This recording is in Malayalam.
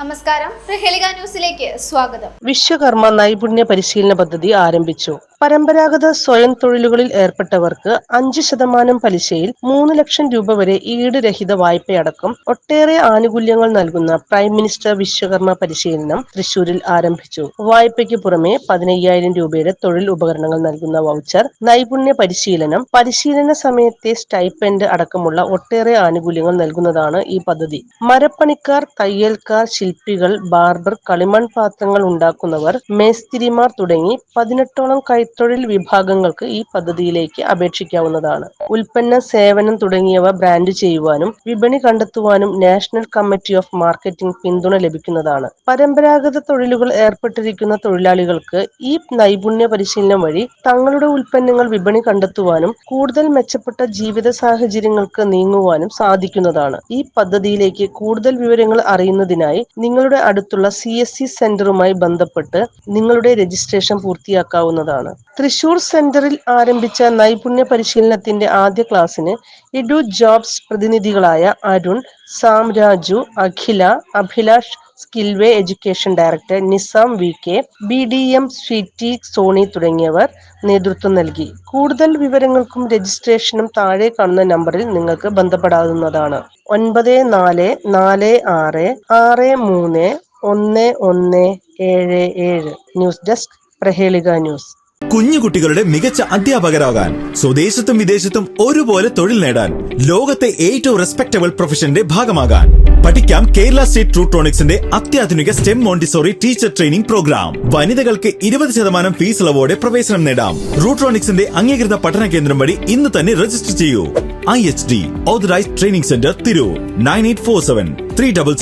നമസ്കാരം. ന്യൂസിലേക്ക് സ്വാഗതം. വിശ്വകർമ്മ നൈപുണ്യ പരിശീലന പദ്ധതി ആരംഭിച്ചു. പരമ്പരാഗത സ്വയം തൊഴിലുകളിൽ ഏർപ്പെട്ടവർക്ക് അഞ്ച് ശതമാനം പലിശയിൽ മൂന്ന് ലക്ഷം രൂപ വരെ ഈട് രഹിത വായ്പയടക്കം ഒട്ടേറെ ആനുകൂല്യങ്ങൾ നൽകുന്ന പ്രൈം മിനിസ്റ്റർ വിശ്വകർമ്മ പരിശീലനം തൃശൂരിൽ ആരംഭിച്ചു. വായ്പയ്ക്ക് പുറമെ പതിനയ്യായിരം രൂപയുടെ തൊഴിൽ ഉപകരണങ്ങൾ നൽകുന്ന വൗച്ചർ നൈപുണ്യ പരിശീലനം പരിശീലന സമയത്തെ സ്റ്റൈപ്പൻഡ് അടക്കമുള്ള ഒട്ടേറെ ആനുകൂല്യങ്ങൾ നൽകുന്നതാണ് ഈ പദ്ധതി. മരപ്പണിക്കാർ തയ്യൽക്കാർ ശില്പികൾ ബാർബർ കളിമൺ പാത്രങ്ങൾ ഉണ്ടാക്കുന്നവർ മേസ്തിരിമാർ തുടങ്ങി പതിനെട്ടോളം കൈത്തൊഴിൽ വിഭാഗങ്ങൾക്ക് ഈ പദ്ധതിയിലേക്ക് അപേക്ഷിക്കാവുന്നതാണ്. ഉൽപ്പന്ന സേവനം തുടങ്ങിയവ ബ്രാൻഡ് ചെയ്യുവാനും വിപണി കണ്ടെത്തുവാനും നാഷണൽ കമ്മിറ്റി ഓഫ് മാർക്കറ്റിംഗ് പിന്തുണ ലഭിക്കുന്നതാണ്. പരമ്പരാഗത തൊഴിലുകൾ ഏർപ്പെട്ടിരിക്കുന്ന തൊഴിലാളികൾക്ക് ഈ നൈപുണ്യ പരിശീലനം വഴി തങ്ങളുടെ ഉൽപ്പന്നങ്ങൾ വിപണി കണ്ടെത്തുവാനും കൂടുതൽ മെച്ചപ്പെട്ട ജീവിത സാഹചര്യങ്ങൾക്ക് നീങ്ങുവാനും സാധിക്കുന്നതാണ്. ഈ പദ്ധതിയിലേക്ക് കൂടുതൽ വിവരങ്ങൾ അറിയുന്നതിനായി നിങ്ങളുടെ അടുത്തുള്ള സി എസ് സി സെന്ററുമായി ബന്ധപ്പെട്ട് നിങ്ങളുടെ രജിസ്ട്രേഷൻ പൂർത്തിയാക്കാവുന്നതാണ്. തൃശൂർ സെന്ററിൽ ആരംഭിച്ച നൈപുണ്യ പരിശീലനത്തിന്റെ ആദ്യ ക്ലാസ്സിന് Edu Jobs പ്രതിനിധികളായ Arun Sam Raju Akhila Abhilash Skillway education director Nizam V K B D M Sweety Soni തുടങ്ങിയവർ നേതൃത്വം നൽകി. കൂടുതൽ വിവരങ്ങൾക്കും രജിസ്ട്രേഷനും താഴെ കാണുന്ന നമ്പറിൽ നിങ്ങൾക്ക് ബന്ധപ്പെടാവുന്നതാണ്. ഒൻപത് നാല് നാല് ആറ് ആറ് മൂന്ന് ഒന്ന് ഒന്ന് ഏഴ് ഏഴ്. News desk Prahelika news. കുഞ്ഞു കുട്ടികളുടെ മികച്ച അധ്യാപകരാകാൻ സ്വദേശത്തും വിദേശത്തും ഒരുപോലെ തൊഴിൽ നേടാൻ ലോകത്തെ ഏറ്റവും റെസ്പെക്ടബിൾ പ്രൊഫഷന്റെ ഭാഗമാകാൻ. പഠിക്കാം കേരള സ്റ്റേറ്റ് ട്രൂട്രോണിക്സിന്റെ അത്യാധുനിക STEM Montessori teacher training programme. വനിതകൾക്ക് ഇരുപത് ശതമാനം ഫീസ് ഇളവോടെ പ്രവേശനം നേടാം. റൂട്രോണിക്സിന്റെ അംഗീകൃത പഠന കേന്ദ്രം വഴി ഇന്ന് തന്നെ രജിസ്റ്റർ ചെയ്യൂ. I H D authorised training centre Tirur. Nine eight four seven three double